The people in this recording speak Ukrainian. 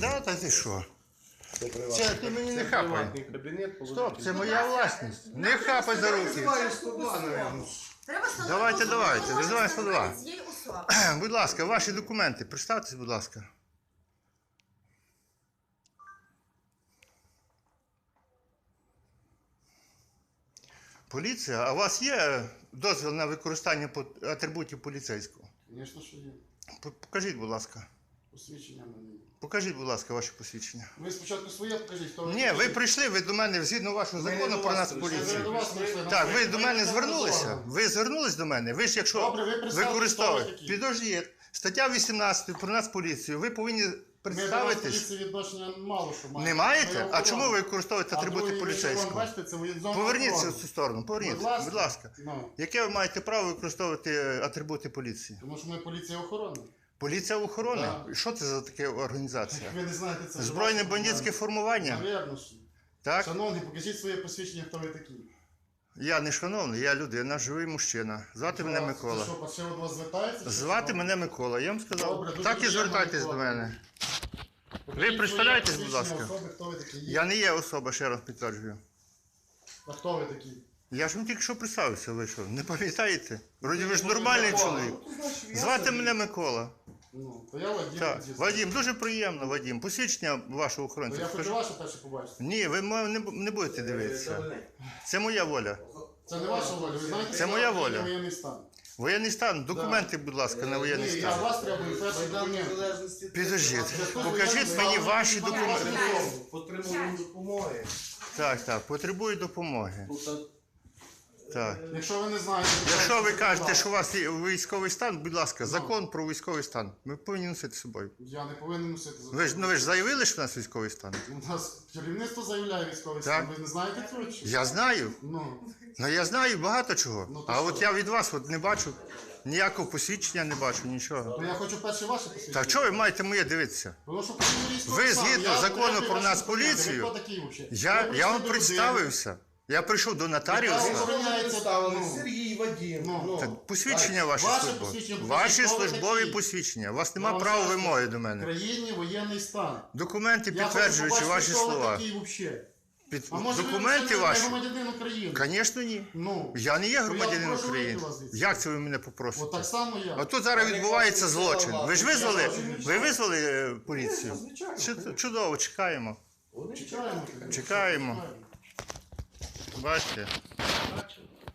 Да, та ти що? Це Це ти мені не хапай. приватний кабінет. Стоп, це моя власність. Не хапай за руки. Називаєш 102, напевно. Треба встановити Давайте, особу, давайте, визивай 102. встановити цієї особи. Будь ласка, ваші документи. Представтесь, будь ласка. Поліція, а у вас є дозвіл на використання по- атрибутів поліцейського? Звісно, що є. П- Покажіть, будь ласка. Посвідчення в мене. Покажіть, будь ласка, ваше посвідчення. Ви спочатку своє покажіть, хто. Ні, ви прийшли, ви до мене згідно вашого Ми закону до про вас нас прийшли. Поліцію. до вас прийшли. Так, ви до мене не звернулися? Ви звернулись до мене? Ви ж якщо Добре, ви представте, використовуєте. хто ви такі. Підождіть. Стаття 18 про нас поліцію. Ви повинні Ми до вас представитись. поліції відношення мало що маємо. Не Ми маєте? А чому ви використовуєте А атрибути другий поліцейського? Бачите, це воєнзона Поверніться в цю сторону, поверніться, Будь ласка. будь ласка. Ну, Яке ви маєте право використовувати е, атрибути поліції? Тому що ми поліція охорони. Поліція охорони? Да. Що це за таке організація? Ви не знаєте це. Збройне бандитське формування? Навірно. Так? Шановні, покажіть своє посвідчення, хто ви такі. Я не шановний, я людина, живий мужчина. Звати мене Це Микола. що, перше від вас звертається? Звати мене Микола. Я вам сказав. Добре, дуже так і приємно, звертайтесь до Микола. мене. Покажіть Ви представляєтесь, будь ласка? посвідчення Особи, хто ви такі є. Я не є особа, ще раз підтверджую. А хто ви такі? Я ж вам тільки що представився, ви що? Не пам'ятаєте? Вроді ви ж нормальний чоловік. Звати мене Микола. Ну, то я Вадим. Так. Вадим, дуже приємно, Вадим. Посвідчення вашого охоронця. я хочу покажи. ваше перше побачити. Ні, ви не, бу- не будете дивитися. Це моя воля. Це не ваша воля. Ви знаєте, Це що моя це воля. воєнний стан. Воєнний стан, документи, будь ласка, на воєнний Ні, я стан. вас требую перший Майдан документ. Незалежності. Підождіть, покажіть мені ваші документи. Потребуємо допомоги. Так, так, потребую допомоги. Та Так. Якщо ви не знаєте, то Якщо ви це кажете, що у вас є військовий стан, будь ласка, закон про військовий стан. Ми повинні носити з собою. Я не повинен носити закон. Ви ж ну ви ж заявили, що у нас військовий стан? У нас керівництво заявляє військовий Так. стан. Ви не знаєте цього? чи? Я знаю. Ну, Ну я знаю багато чого. Ну, то А що? от я від вас от не бачу ніякого посвідчення, не бачу нічого. то я хочу перше ваше посвідчення. Так чого ви маєте моє дивитися? Тому що потрібен Ви згідно закону про нас поліцію, Ви? Я, я вам представився. Я прийшов до нотаріуса. вам- Вони представили ну. Сергій Вадим. Ну. Ну, Так, посвідчення ваші Ваше службові. посвідчення, Ваші хто службові такі? посвідчення. У вас нема вам права вимоги до В мене. країні воєнний стан. Документи Я підтверджуючи хочу ваші хто ви слова. такий взагалі. Під... А може Документи ви ваші? громадянин України? Звісно, ні. Ну, Я не є громадянин попрошу України. вийти вас звідси. Як це ви мене от попросите? так само я. А тут зараз відбувається злочин. Ви ж визвали, ви визвали е, поліцію? звичайно. Чу- Чудово, чекаємо. Вони Чекаємо. Чекаємо. Бачите?